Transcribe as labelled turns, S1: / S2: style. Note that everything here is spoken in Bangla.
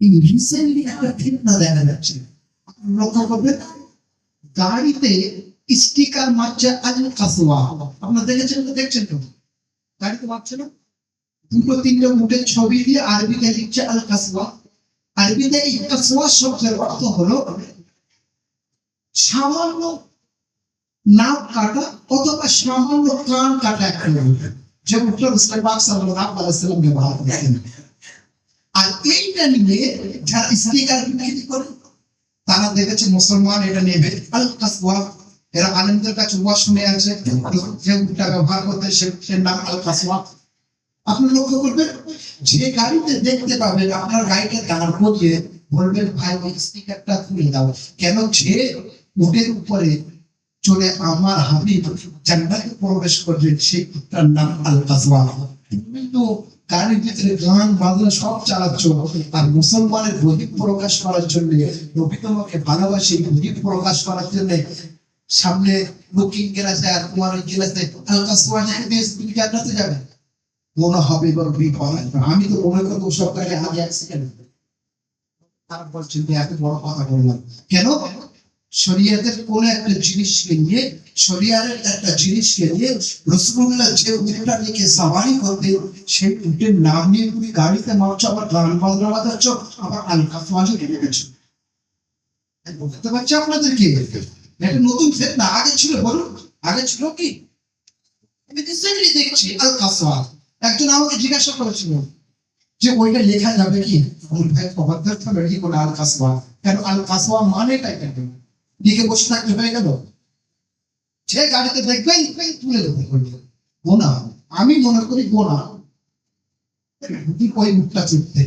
S1: রিসেন্টলি একটা ঘটনা দেখা যাচ্ছে। লক্ষ্য করবেন গাড়িতে স্টিকার মারছে আল কাসওয়া আপনারা দেখেছেন তো, দেখছেন তো? গাড়িতে মারছে না? দুটো তিনটে মুঠের ছবি দিয়ে আরবিতে লিখছে আল কাসওয়া আরবিতে এই কাসওয়া শব্দের অর্থ হলো সামান্য নাক কাটা অথবা সামান্য কান কাটা একটা। লোক। যে উত্তর ইসলাম সাল্লাল্লাহু আলাইহি সাল্লাম ব্যবহার করেছেন আর এইটা নিয়ে যারা স্টিকার বিক্রি করে তারা দেখেছে মুসলমান এটা নেবে এরা আনন্দের কাছে ওয়া শুনে আছে। যে ব্যবহার করতে সে নাম আল কাসওয়া আপনি লক্ষ্য করবেন, যে গাড়িতে দেখতে পাবেন, আপনার গাড়িতে দাঁড় করিয়ে বলবেন, ভাই, ওই স্টিকারটা তুলে দাও। কেন যে উটের উপরে চলে আমার হাবিব জান্নাতে প্রবেশ করবে, সেই কুত্তার নাম আল কাসওয়া কিন্তু গাড়ির ভিতরে গান, বাজনা সব চালাচ্ছ আর মুসলমানের প্রকাশ করার জন্য, নবী তোমাকে প্রকাশ করার জন্য সামনে গেলাসে আর তোমার ওই গেলাসে জান্নাতে যাবে। মনে হবে এবার বিপদ আমি তো মনে করব সব গাড়ি আগে অ্যাক্সিডেন্ট তারা বলছেন এত বড় কথা বললাম। কেন? শরিয়াতের কোন একটা জিনিসকে নিয়ে, শরিয়াতের একটা জিনিসকে নিয়ে রসুল্লাহ যে উঠেটা নিয়ে সাবারি করতে সেই উঠের নাম নিয়ে তুমি গাড়িতে মারছো, আবার গান বাজনা বাজাচ্ছ, আবার আলকা ফাজে ঢেকে গেছো। পারছি আপনাদেরকে, এটা নতুন আগে ছিল, বলুন, আগে ছিল কি? আমি রিসেন্টলি দেখছি, আল কাসওয়া একজন আমাকে জিজ্ঞাসা করেছিল যে ওইটা লেখা যাবে কি? ভাই রেডি করে আল কাসওয়া কেন, আল কাসওয়া মানেটা কেন লিখে বসে থাকলে হয়ে গেল? যে গাড়িতে দেখবেন, তুলে দেবে গোনা, আমি মনে করি গোনা। দুটি কয় মুখটা চুটতে